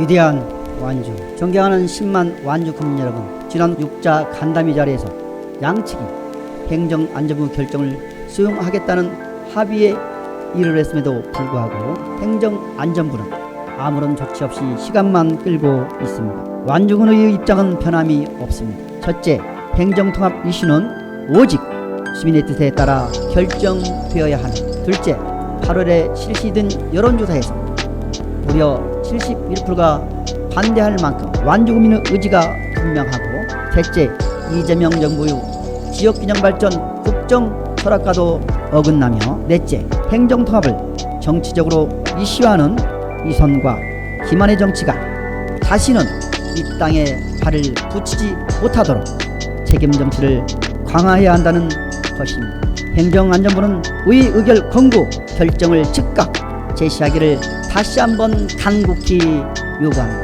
위대한 완주 존경하는 10만 완주 국민 여러분 지난 육자 간담회 자리에서 양측이 행정안전부 결정을 수용하겠다는 합의에 이르렀음에도 불구하고 행정안전부는 아무런 조치 없이 시간만 끌고 있습니다. 완주군의 입장은 변함이 없습니다. 첫째, 행정통합 이슈는 오직 시민의 뜻에 따라 결정되어야 하는 둘째, 8월에 실시된 여론조사에서 무려 71%가 반대할 만큼 완주구민의 의지가 분명하고 셋째 이재명 정부의 지역균형 발전 국정 철학과도 어긋나며 넷째 행정통합을 정치적으로 이슈화하는 이선과 기만의 정치가 다시는 이 땅에 발을 붙이지 못하도록 책임 정치를 강화해야 한다는 것입니다. 행정안전부는 의 의결 권고 결정을 즉각 제시하기를 다시 한번 간곡히 요구합니다.